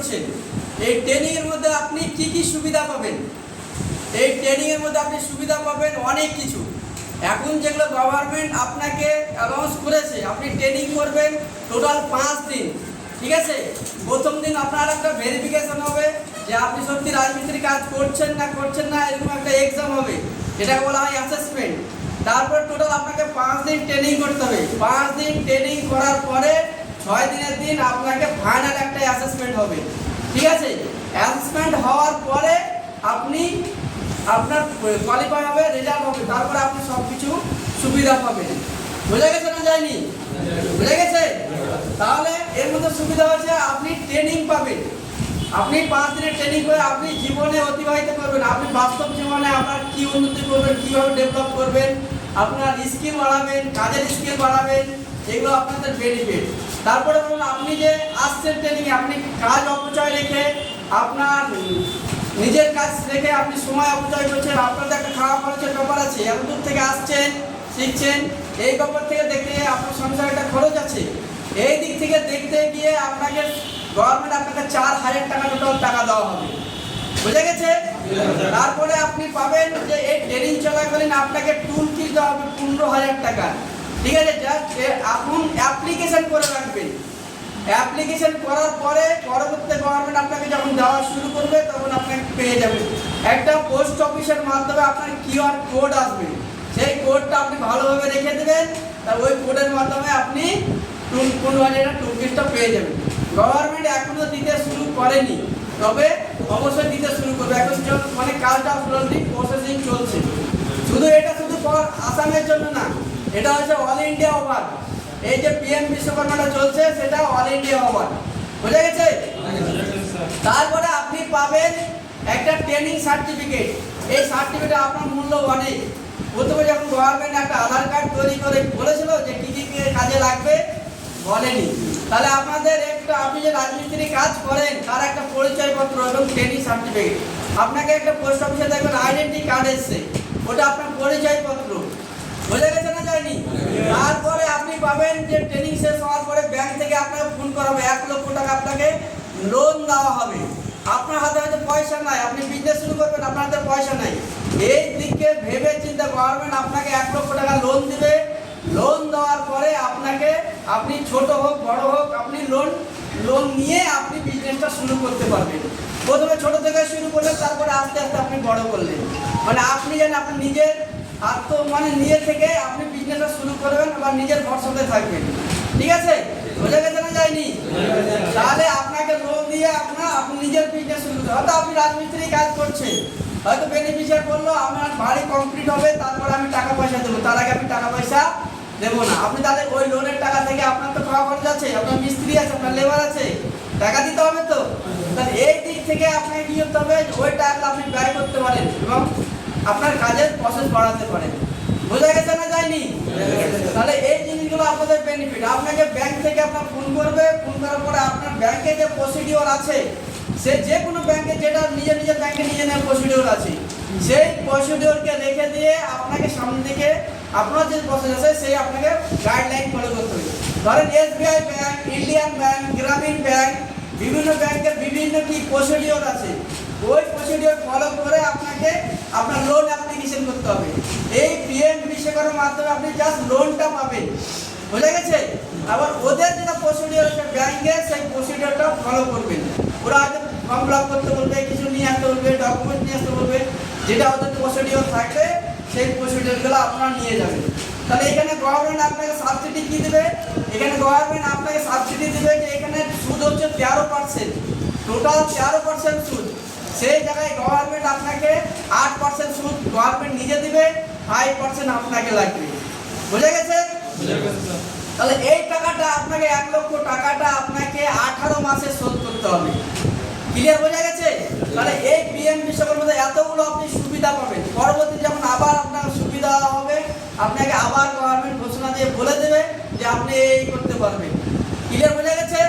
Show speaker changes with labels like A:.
A: করছেন? এই ট্রেনিং এর মধ্যে আপনি কি কি সুবিধা পাবেন? এই ট্রেনিং এর মধ্যে আপনি সুবিধা পাবেন অনেক কিছু। এখন যেগুলো গভর্নমেন্ট আপনাকে অ্যানাউন্স করেছে, আপনি ট্রেনিং করবেন টোটাল পাঁচ দিন। ঠিক আছে? প্রথম দিন আপনার একটা ভেরিফিকেশন হবে যে আপনি সত্যি রাজমিস্ত্রি কাজ করছেন না করছেন না, এরকম একটা এক্সাম হবে। এটাকে বলা হয় অ্যাসেসমেন্ট তারপর টোটাল আপনাকে পাঁচ দিন ট্রেনিং করতে হবে। পাঁচ দিন ট্রেনিং করার পরে ছয় দিনের দিন আপনাকে ফাইনাল একটা অ্যাসেসমেন্ট হবে। ঠিক আছে? অ্যাসেসমেন্ট হওয়ার পরে আপনি আপনার কোয়ালিফাই হবে রেজাল্ট হবে, তারপরে আপনি সব কিছু সুবিধা পাবেন। বোঝা গেছে না যায়নি? বুঝে গেছে? তাহলে এর মধ্যে সুবিধা হচ্ছে আপনি ট্রেনিং পাবেন। আপনি পাঁচ দিনের ট্রেনিং করে আপনি জীবনে অতিবাহিত করবেন। আপনি বাস্তব জীবনে আপনার কি উন্নতি করবেন, কীভাবে ডেভেলপ করবেন, আপনার স্কিল বাড়াবেন, কাজের স্কিল বাড়াবেন এগুলো আপনাদের বেনিফিট তারপরে বলুন, আপনি যে আসছেন ট্রেনিং আপনি কাজ অপচয় রেখে আপনার নিজের কাজ রেখে আপনি সময় অপচয় করছেন, আপনাদের একটা খাওয়া খরচের ব্যাপার আছে, এত দূর থেকে আসছেন, শিখছেন, এই ব্যাপার থেকে দেখতে আপনার সংসারে একটা খরচ আছে। এই দিক থেকে দেখতে গিয়ে আপনাকে গভর্নমেন্ট আপনাকে চার হাজার টাকা টোটাল টাকা দেওয়া হবে। বুঝে গেছে? তারপরে আপনি পাবেন যে এই ট্রেনিং চলাকালীন আপনাকে টুল দেওয়া হবে পনেরো হাজার টাকা। ঠিক আছে জাস্ট এখন অ্যাপ্লিকেশন করে রাখবেন। অ্যাপ্লিকেশন করার পরে পরবর্তী গভর্নমেন্ট আপনাকে যখন দেওয়া শুরু করবে, তখন আপনাকে পেয়ে যাবেন। একটা পোস্ট অফিসের মাধ্যমে আপনার কিউআর কোড আসবে। সেই কোডটা আপনি ভালোভাবে রেখে দেবেন, তা ওই কোডের মাধ্যমে আপনি পনেরো হাজার টুলকিটটা পেয়ে যাবেন। গভর্নমেন্ট এখনও দিতে শুরু করেনি, তবে অবশ্যই দিতে শুরু করবে। এখন মানে কাজটা প্রসেসিং চলছে। শুধু এটা শুধু আসামের জন্য না এটা হচ্ছে অল ইন্ডিয়া ওভার এই যে পিএম বিশ্বকর্মাটা চলছে, সেটা অল ইন্ডিয়া ওভার বুঝে গেছে? তারপরে আপনি পাবেন একটা ট্রেনিং সার্টিফিকেট এই সার্টিফিকেট আপনার মূল্য অনেক। প্রথমে যখন গভর্নমেন্ট একটা আধার কার্ড তৈরি করে বলেছিল যে কী কী কাজে লাগবে, বলেনি। তাহলে আপনাদের একটা, আপনি যে রাজমিস্ত্রি কাজ করেন, তার একটা পরিচয়পত্র এবং ট্রেনিং সার্টিফিকেট আপনাকে একটা পোস্ট অফিসে দেখবেন আইডেন্টি কার্ড এসছে। ওটা আপনার পরিচয়পত্র বোঝা গেছে না যায়নি তারপরে আপনি পাবেন যে ট্রেনিং শেষ হওয়ার পরে ব্যাংক থেকে আপনাকে ফোন করা হবে। এক লক্ষ টাকা আপনাকে লোন দেওয়া হবে। আপনার হাতে হয়তো পয়সা নাই, আপনি বিজনেস শুরু করবেন, আপনার হাতে পয়সা নাই। এই দিকে ভেবে চিন্তা গভর্নমেন্ট আপনাকে এক লক্ষ টাকা লোন দিবে। লোন দেওয়ার পরে আপনাকে আপনি ছোট হোক, বড় হোক, আপনি লোন লোন নিয়ে আপনি বিজনেসটা শুরু করতে পারবেন। প্রথমে ছোট থেকে শুরু করলেন, তারপরে আস্তে আস্তে আপনি বড় করলেন। মানে আপনি যেন আপনি নিজের আত্ম মানে নিজে থেকে আপনি বিজনেসটা শুরু করবেন বা নিজের ভরসাতে থাকবেন। ঠিক আছে? বোঝা গেছে না যায়নি? তাহলে আপনাকে লোন দিয়ে আপনার আপনি নিজের বিজনেস শুরু করতে হয়তো আপনি রাজমিস্ত্রি কাজ করছেন, হয়তো বেনিফিশিয়ার বলল আমার বাড়ি কমপ্লিট হবে, তারপর আমি টাকা পয়সা দেবো। তার আগে আমি টাকা পয়সা দেবো না। আপনি তাহলে ওই লোনের টাকা থেকে আপনার তো খাওয়া খরচ আছে, আপনার মিস্ত্রি আছে, আপনার লেবার আছে। টাকা দিতে হবে তো? তাহলে এই দিক থেকে আপনাকে কি করতে হবে? ওই টাকা আপনি ব্যয় করতে পারেন এবং আপনার কাজের প্রসেস বাড়াতে পারে। বোঝা গেছে না যায়নি? তাহলে এই জিনিসগুলো আপনাদের বেনিফিট আপনাকে ব্যাংক থেকে আপনার ফোন করবে ফোন করার পরে আপনার ব্যাংকে যে প্রসিডিওর আছে সে যে কোনো ব্যাংকে যেটা নিজের নিজের ব্যাংকে নিজের নিজের প্রসিডিওর আছে সেই প্রসিডিওরকে রেখে দিয়ে আপনাকে সামনে থেকে আপনার যে প্রসেস আছে সেই আপনাকে গাইডলাইন ফলো করতে হবে। ধরেন SBI bank Indian bank Gramin bank বিভিন্ন ব্যাংকের বিভিন্ন কি প্রসিডিওর আছে ওই প্রসিডিওর ফলো করে আপনাকে আপনার লোন অ্যাপ্লিকেশন করতে হবে। এই পিএম বিশ্বকর্মার মাধ্যমে আপনি জাস্ট লোনটা পাবেন। বোঝা গেছে? আবার ওদের যেটা প্রসিডিওর আছে ব্যাংকের সেই প্রসিডিওরটা ফলো করবেন। ওরা হয়তো ফর্ম ফিল করতে বলবে, কিছু নিয়ে আসতে বলবে ডকুমেন্ট নিয়ে আসতে বলবে, যেটা ওদের প্রসিডিওর থাকবে, সেই প্রসিডিওরগুলো আপনারা নিয়ে যাবেন। তাহলে এখানে গভর্নমেন্ট আপনাকে সাবসিডি কি দেবে? এখানে গভর্নমেন্ট আপনাকে সাবসিডি দেবে যে এখানে সুদ হচ্ছে তেরো পার্সেন্ট টোটাল তেরো পার্সেন্ট সুদ। সেই জায়গায় গভর্নমেন্ট আপনাকে আট পার্সেন্ট সুদ গভর্নমেন্ট নিজে দিবে ফাইভ পার্সেন্ট আপনাকে লাগবে। বুঝে গেছে? তাহলে এই টাকাটা আপনাকে এক লক্ষ টাকাটা আপনাকে আঠারো মাসে শোধ করতে হবে। ক্লিয়ার বোঝা গেছে? তাহলে এই পিএম বিশ্বকর্মাতে এতগুলো আপনি সুবিধা পাবেন। পরবর্তী যখন আবার আপনার সুবিধা হবে আপনাকে আবার গভর্নমেন্ট ঘোষণা দিয়ে বলে দেবে যে আপনি এই করতে পারবেন। ক্লিয়ার বোঝা গেছে?